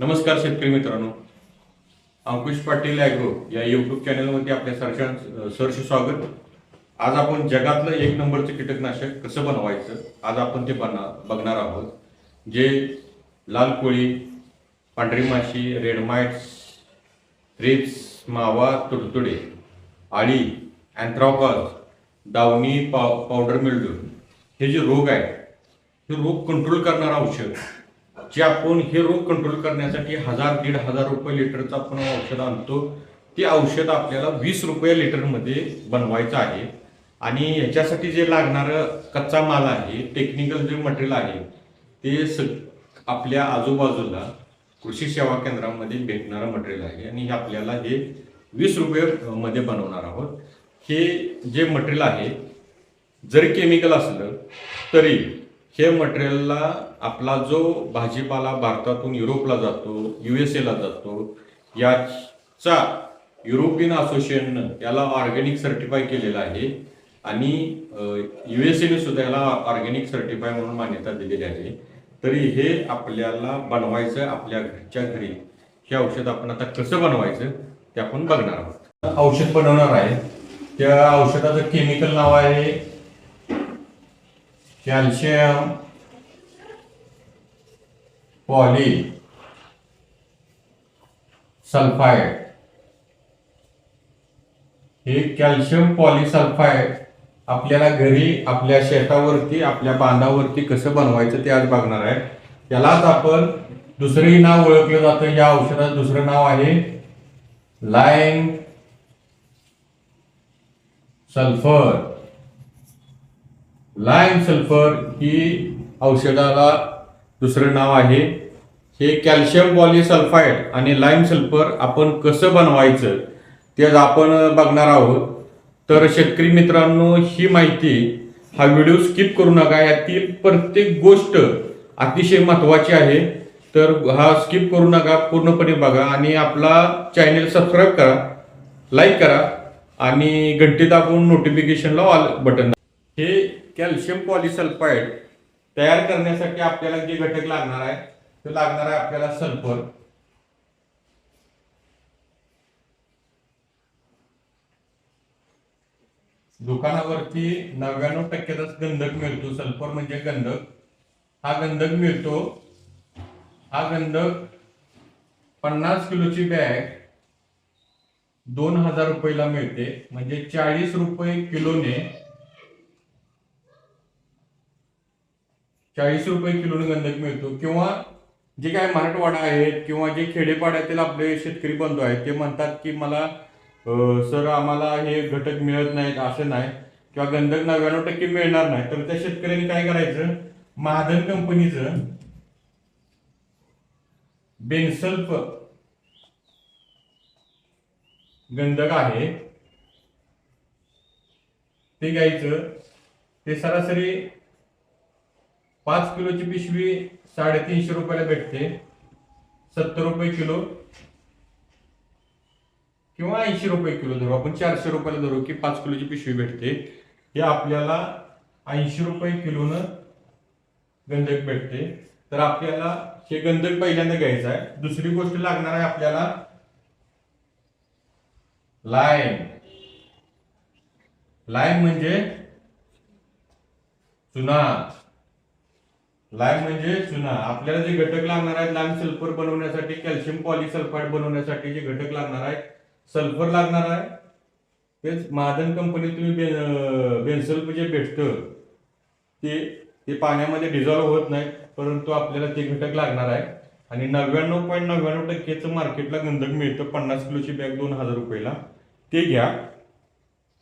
नमस्कार शेतकरी मित्रांनो. अंकुश पाटील ॲग्रो या यूट्यूब चॅनलमध्ये आपल्या सरशां सरश स्वागत. आज आपण जगातलं एक नंबरचं कीटकनाशक कसं बनवायचं आज आपण ते बना बघणार आहोत. जे लाल कोळी पांढरी माशी रेडमाइट्स रिप्स मावा तुडतुडे आळी अँथ्रॉकॉज दावणी पाव पावडर मिल्ड्यू हे जे रोग आहेत हे रोग कंट्रोल करणारं औषध. जे आपण हे रोग कंट्रोल करण्यासाठी हजार दीड हजार रुपये लिटरचं आपण औषध आणतो ते औषध आपल्याला वीस रुपये लिटरमध्ये बनवायचं आहे. आणि ह्याच्यासाठी जे लागणारं कच्चा माल आहे टेक्निकल जे मटेरियल आहे ते स आपल्या आजूबाजूला कृषी सेवा केंद्रामध्ये भेटणारं मटेरियल आहे. आणि हे आपल्याला हे वीस रुपये मध्ये बनवणार आहोत. हे जे मटेरियल आहे जरी केमिकल असलं तरी हे मटेरियलला आपला जो भाजीपाला भारतातून युरोपला जातो यू एस एला जातो याचा युरोपियन असोसिएशननं याला ऑर्गॅनिक सर्टिफाय केलेला आहे आणि यू एस एने सुद्धा याला ऑर्गॅनिक सर्टिफाय म्हणून मान्यता दिलेली आहे. तरी हे आपल्याला बनवायचं आपल्या घरच्या घरी. हे औषध आपण आता कसं बनवायचं ते आपण बघणार आहोत. औषध बनवणार आहे. त्या औषधाचं केमिकल नाव आहे कॅल्शियम पॉली सल्फाईड हे कॅल्शियम पॉलिसल्फाईड आपल्याला घरी आपल्या शेतावरती आपल्या बांधावरती कसं बनवायचं ते आज बघणार आहे. त्यालाच आपण दुसरंही नाव ओळखलं जातं. या औषधाचं दुसरं नाव आहे लाईम सल्फर. लाईम सल्फर ही औषधाला दुसरं नाव आहे. हे कॅल्शियम पॉलिसल्फाईड आणि लाईम सल्फर आपण कसं बनवायचं ते आपण बघणार आहोत. तर शेतकरी मित्रांनो ही माहिती हा व्हिडिओ स्किप करू नका. यातील प्रत्येक गोष्ट अतिशय महत्त्वाची आहे. तर हा स्किप करू नका पूर्णपणे बघा आणि आपला चॅनेल सबस्क्राईब करा लाईक करा आणि घंटी दाबून नोटिफिकेशनला ऑल बटन हे कॅल्शियम पॉलिसल्फाईड तयार करण्यासाठी आपल्याला जे घटक लागणार आहे ते लागणार आहे आपल्याला सल्फर. दुकानावरती नव्याण्णव टक्क्याचाच गंधक मिळतो. सल्फर म्हणजे गंधक. हा गंधक मिळतो. हा गंधक पन्नास किलोची बॅग दोन हजार रुपयेला मिळते. म्हणजे चाळीस रुपये किलोने चाळीस रुपये किलोने गंधक मिळतो. किंवा जे काय मराठवाडा आहेत किंवा जे खेडेपाड्यातील आपले शेतकरी बंधू आहेत ते म्हणतात की मला सर आम्हाला हे घटक मिळत नाहीत असं नाही. किंवा गंधक नव्याण्णव टक्के मिळणार नाही. तर त्या शेतकऱ्यांनी काय करायचं? महाधन कंपनीचं बेन्सल्फ गंधक आहे. ते घ्यायचं. ते सरासरी पाच किलोची पिशवी साडेतीनशे रुपयाला भेटते. सत्तर रुपये किलो. किंवा ऐंशी रुपये किलो धरू. आपण चारशे रुपयाला धरू की पाच किलोची पिशवी भेटते. हे आपल्याला ऐंशी रुपये किलोनं गंधक भेटते. तर आपल्याला हे गंधक पहिल्यांदा घ्यायचं आहे. दुसरी गोष्ट लागणार आहे आपल्याला लाईम. लाईम म्हणजे चुना. लाईम म्हणजे चुना. आपल्याला जे घटक लागणार आहेत लाईम सल्फर बनवण्यासाठी कॅल्शियम पॉलिसल्फाईड बनवण्यासाठी जे घटक लागणार आहेत सल्फर लागणार आहे. तेच महादन कंपनीत तुम्ही बे बेन्सल्फ जे भेटतं ते ते पाण्यामध्ये डिझॉल्व होत नाही परंतु आपल्याला ते घटक लागणार आहे. आणि नव्याण्णव पॉईंट नव्याण्णव टक्केचं मार्केटला गंधक मिळतं पन्नास किलोची बॅग दोन हजार रुपयाला. ते घ्या.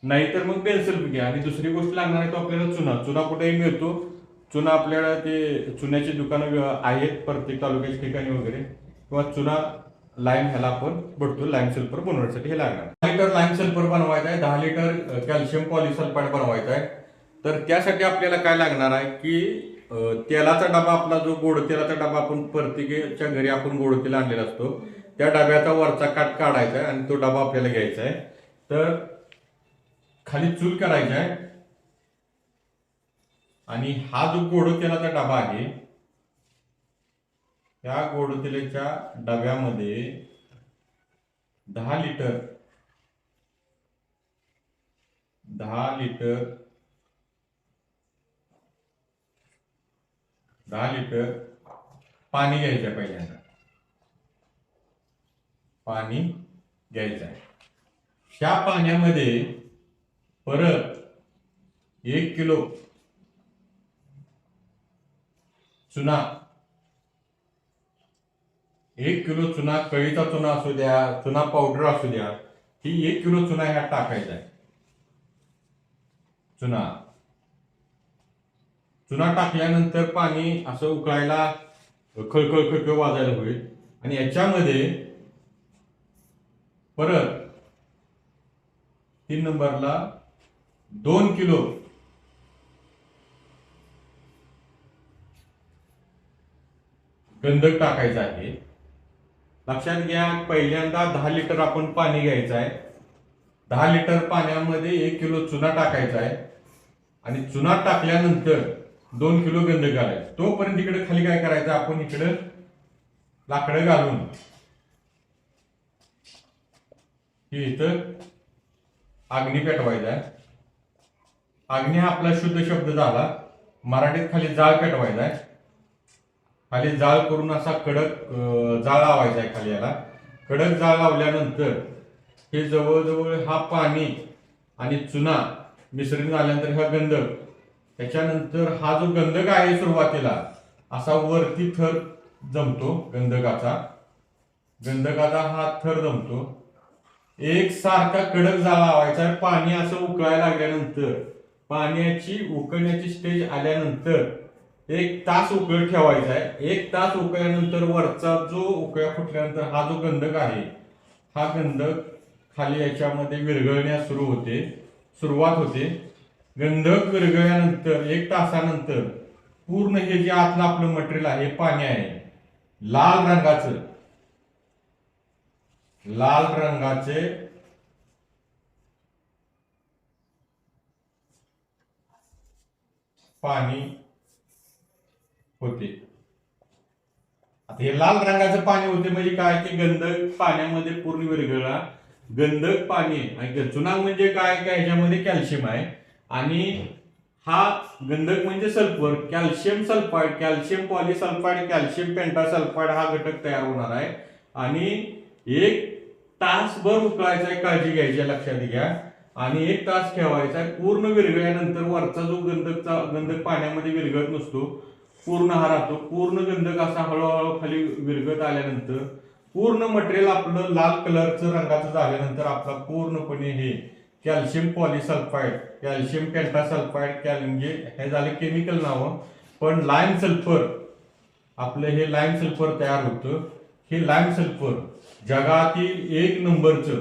नाहीतर मग बेन्सल्फ घ्या. आणि दुसरी गोष्ट लागणार आहे तो आपल्याला चुना. चुना कुठेही मिळतो. चुना आपल्याला ते चुन्याची दुकानं आहेत प्रत्येक तालुक्याच्या ठिकाणी वगैरे. किंवा चुना लाईम ह्याला आपण बघतो लाईम सल्फर बनवण्यासाठी हे लागणार. दहा लिटर लाईम सल्फर बनवायचा आहे दहा लिटर कॅल्शियम पॉलिसल्फाईड बनवायचा आहे. तर त्यासाठी आपल्याला काय लागणार आहे की तेलाचा डबा आपला जो गोड तेलाचा डबा आपण प्रत्येकाच्या घरी आपण गोड तेल आणलेला असतो त्या डब्याचा वरचा काट काढायचा आहे आणि तो डबा आपल्याला घ्यायचा आहे. तर खाली चूल करायचा आहे. आणि हा जो गोडतेलाचा डबा आहे त्या गोडतेलेच्या डब्यामध्ये दहा लिटर दहा लिटर दहा लिटर पाणी घ्यायचं पहिल्यांदा. पाणी घ्यायचं आहे. ह्या पाण्यामध्ये परत एक किलो चुना. एक किलो चुना कळीचा चुना असू द्या चुना पावडर असू द्या ही एक किलो चुना ह्या टाकायचा आहे. चुना. चुना टाकल्यानंतर पाणी असं उकळायला खळखळ खळखळ वाजायला होईल. आणि याच्यामध्ये परत तीन नंबरला दोन किलो गंधक टाकायचा आहे. लक्षात घ्या पहिल्यांदा दहा लिटर आपण पाणी घ्यायचं आहे. दहा लिटर पाण्यामध्ये एक किलो चुना टाकायचा आहे. आणि चुना टाकल्यानंतर दोन किलो गंधक घालायचं. तोपर्यंत इकडे खाली काय करायचं? आपण इकडं लाकडं घालून हे इथं अग्नी पेटवायचा आहे. अग्नी हा आपला शुद्ध शब्द झाला. मराठीत खाली जाळ पेटवायचा आहे. खाली जाळ करून असा कडक जाळ लावायचा आहे खाली याला. कडक जाळ लावल्यानंतर हे जवळजवळ हा पाणी आणि चुना मिश्रण झाल्यानंतर हा गंधक त्याच्यानंतर हा जो गंधक आहे सुरुवातीला असा वरती थर जमतो गंधकाचा. गंधकाचा हा थर जमतो. एक सारखा कडक जाळ लावायचा पाणी असं उकळायला लागल्यानंतर पाण्याची उकळण्याची स्टेज आल्यानंतर एक तास उकळ ठेवायचा आहे. एक तास उकळल्यानंतर वरचा जो उकळ्या फुटल्यानंतर हा जो गंधक आहे हा गंधक खाली याच्यामध्ये विरघळण्यास सुरू होते सुरुवात होते. गंधक विरघळल्यानंतर एक तासानंतर पूर्ण हे जे आतलं आपलं मटेरियल आहे पाणी आहे. लाल रंगाचं. लाल रंगाचे पाणी होते. आता हे लाल रंगाचं पाणी होते म्हणजे काय? की गंधक पाण्यामध्ये पूर्ण विरघळला. गंधक पाणी आणि चुना म्हणजे काय? काय ह्याच्यामध्ये कॅल्शियम आहे. आणि हा गंधक म्हणजे sulphur calcium sulphide calcium polysulphide calcium pentasulphide हा घटक तयार होणार आहे. आणि एक तासभर उकळायचा आहे काळजी घ्यायची लक्षात घ्या. आणि एक तास ठेवायचा पूर्ण विरघळल्यानंतर वरचा जो गंधकचा गंधक पाण्यामध्ये विरघळत नसतो पूर्ण हा राहतो. पूर्ण गंधक असा हळूहळू खाली विरगत आल्यानंतर पूर्ण मटेरियल आपलं लाल कलरचं रंगाचं झाल्यानंतर आपला पूर्णपणे हे calcium polysulphide calcium pentasulphide cal म्हणजे हे झाले केमिकल नावं. पण लाईम सल्फर आपलं हे लाईम सल्फर तयार होतं. हे लाईम सल्फर जगातील एक नंबरचं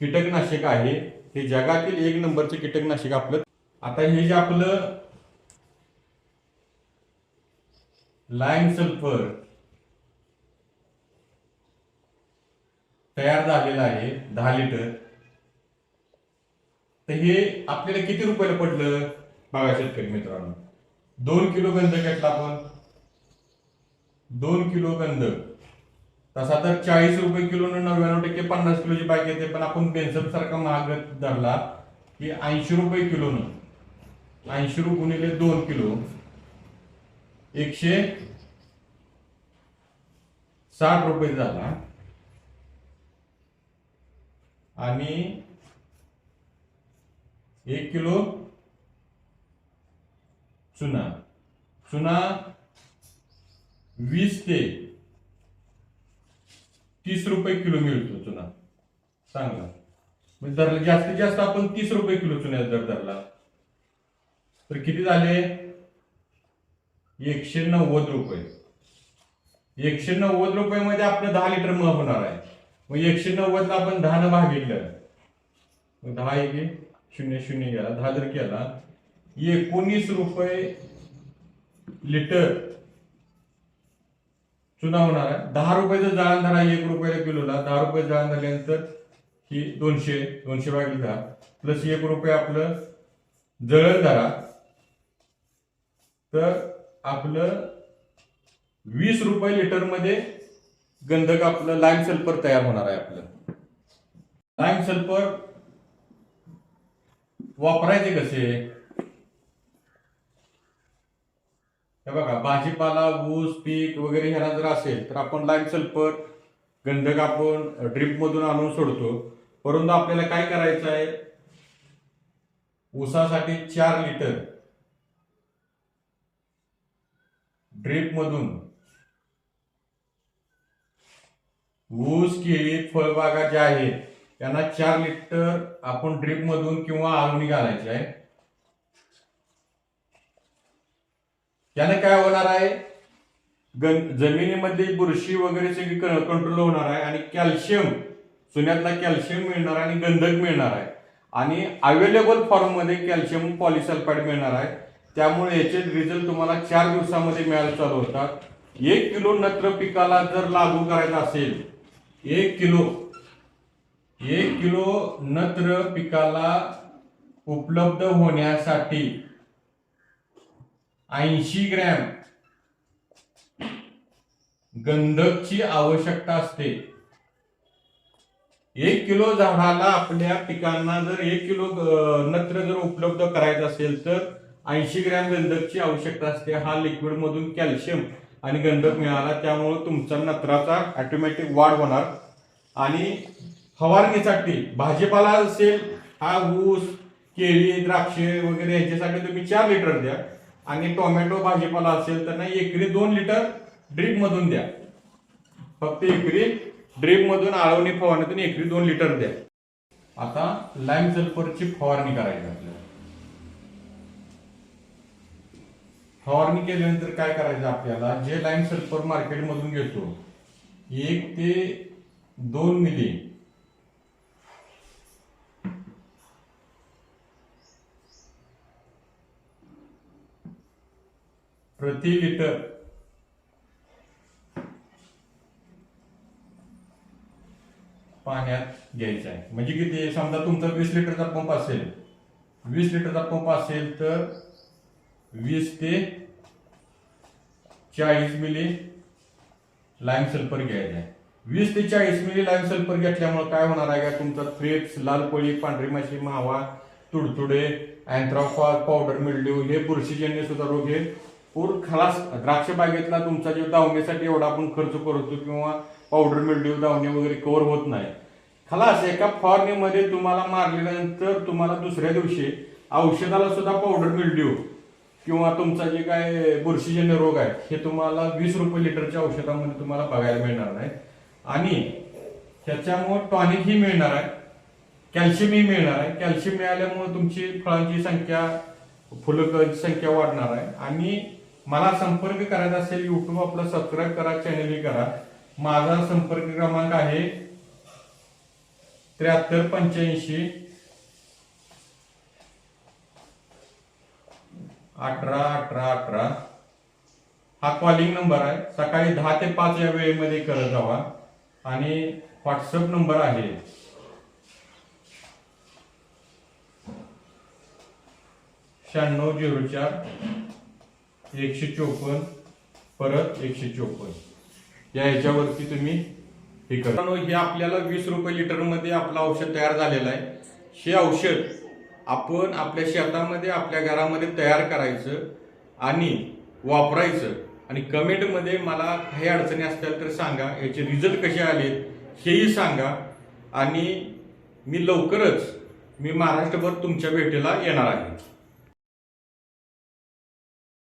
कीटकनाशक आहे. हे जगातील एक नंबरचं कीटकनाशक आपलं. आता हे जे आपलं लाईम सल्फर तयार झालेलं आहे दहा लिटर. तर हे आपल्याला किती रुपयाला पडलं? बघा शेतकरी मित्रांनो दोन किलो गंध घेतला आपण. दोन किलो गंध. तसा तर चाळीस रुपये किलो नव्याण्णव टक्के पन्नास किलोची बाईक येते पण आपण बेन्सप सारखा महाग धरला की ऐंशी रुपये किलोनं ऐंशी रुपये गुणिले दोन किलो. एकशे साठ रुपये झाला. आणि एक किलो चुना. चुना वीस ते तीस रुपये किलो मिळतो चुना. चांगला. म्हणजे धरला जास्तीत जास्त आपण तीस रुपये किलो चुन्याचा दर धरला. तर किती झाले? एकशे नव्वद रुपये. एकशे नव्वद रुपये मध्ये आपलं दहा लिटर मग होणार आहे. मग एकशे नव्वदला आपण दहानं भागितलं. मग दहा एक शून्य शून्य गेला दहा जर केला एकोणीस रुपये लिटर चुना होणार आहे. दहा रुपयाचं जाळण धरा एक रुपयाला किलोला दहा रुपये जाळण झाल्यानंतर ही दोनशे दोनशे भागिले दहा. प्लस एक रुपये आपलं जळण धरा तर आपलं वीस रुपये लिटरमध्ये गंधक आपलं लाईम सल्फर तयार होणार आहे आपलं. लाईम सल्फर वापरायचे कसे? हे बघा भाजीपाला ऊस पीक वगैरे ह्याला जर असेल तर आपण लाईम सल्फर गंधक आपण ड्रिप मधून आणून सोडतो. परंतु आपल्याला काय करायचं आहे? ऊसासाठी चार लिटर ड्रिप मधून ऊस केळी फळबागा ज्या आहेत त्यांना चार लिटर आपण ड्रिप मधून किंवा आळवणी घालायची आहे. त्याने काय होणार आहे? जमिनीमध्ये बुरशी वगैरे सगळी कंट्रोल होणार आहे आणि कॅल्शियम चुन्यातला कॅल्शियम मिळणार आहे आणि गंधक मिळणार आहे. आणि अवेलेबल फॉर्ममध्ये कॅल्शियम पॉलिसल्फाईड मिळणार आहे. त्यामुळे याचे रिझल्ट तुम्हाला चार दिवसामध्ये मिळायला चालू होतात. एक किलो नत्र पिकाला जर लागू करायचं असेल एक किलो एक किलो नत्र पिकाला उपलब्ध होण्यासाठी ऐंशी ग्रॅम गंधकची आवश्यकता असते. एक किलो झाडाला आपल्या पिकांना जर एक किलो नत्र जर उपलब्ध करायचं असेल तर ऐंशी ग्रॅम गंधकची आवश्यकता असते. हा लिक्विडमधून कॅल्शियम आणि गंधक मिळाला. त्यामुळं तुमचा नत्राचा ॲटोमॅटिक वाढ होणार. आणि फवारणीसाठी भाजीपाला असेल हा ऊस केळी द्राक्षे वगैरे याच्यासाठी तुम्ही चार लिटर द्या. आणि टोमॅटो भाजीपाला असेल तर नाही एकरी दोन लिटर ड्रिपमधून द्या. फक्त एकरी ड्रिपमधून आळवणी फवारणीतून एकरी दोन लिटर द्या. आता लाईम सल्फरची फवारणी करायची आपल्याला. फवारणी केल्यानंतर काय करायचं आपल्याला? जे लाईम सल्फर मार्केटमधून घेतो एक ते दोन मिली प्रति लिटर पाण्यात घ्यायचं आहे. म्हणजे किती? समजा तुमचा वीस लिटरचा पंप असेल. वीस लिटरचा पंप असेल तर वीस ते चाळीस मिली लाईम सल्फर घ्यायचं. आहे वीस ते चाळीस मिली लाईम सल्फर घेतल्यामुळे काय होणार आहे का? तुमचा थ्रेप्स लाल पळी पांढरी माशी मावा तुडतुडे अँथ्राफॉल पावडर मिल्ड्यू हे बुरशीजन्य सुद्धा रोग हे पूर खलास द्राक्ष बागेतला तुमचा जो दावणीसाठी एवढा आपण खर्च करतो किंवा पावडर मिल्ड्यू दावणे वगैरे कव्हर होत नाही. खलास एका फॉर्नीमध्ये तुम्हाला मारल्यानंतर तुम्हाला दुसऱ्या दिवशी औषधाला सुद्धा पावडर मिल्ड्यू किंवा तुमचा जे काय बुरशीजन्य रोग आहे हे तुम्हाला वीस रुपये लिटरच्या औषधामध्ये तुम्हाला बघायला मिळणार नाही. आणि त्याच्यामुळे टॉनिकही मिळणार आहे कॅल्शियमही मिळणार आहे. कॅल्शियम मिळाल्यामुळे तुमची फळांची संख्या फुलकांची संख्या वाढणार आहे. आणि मला संपर्क करायचा असेल युट्यूब आपला सबस्क्राईब करा चॅनलही करा. माझा संपर्क क्रमांक आहे त्र्याहत्तर पंच्याऐंशी अठरा अठरा अठरा. हा कॉलिंग नंबर आहे. सकाळी दहा ते पाच या वेळेमध्ये करत जावा आणि व्हॉट्सअप नंबर आहे. शहाण्णव झिरो चार एकशे चोपन्न. परत एकशे चोपन्न. या ह्याच्यावरती तुम्ही हे करा. हे आपल्याला वीस रुपये लिटरमध्ये आपलं औषध तयार झालेलं आहे. हे औषध आपण आपल्या शेतामध्ये आपल्या घरामध्ये तयार करायचं आणि वापरायचं. आणि कमेंटमध्ये मला काही अडचणी असतील तर सांगा. याचे रिझल्ट कसे आले हेही सांगा. आणि मी लवकरच मी महाराष्ट्रभर तुमच्या भेटीला येणार आहे.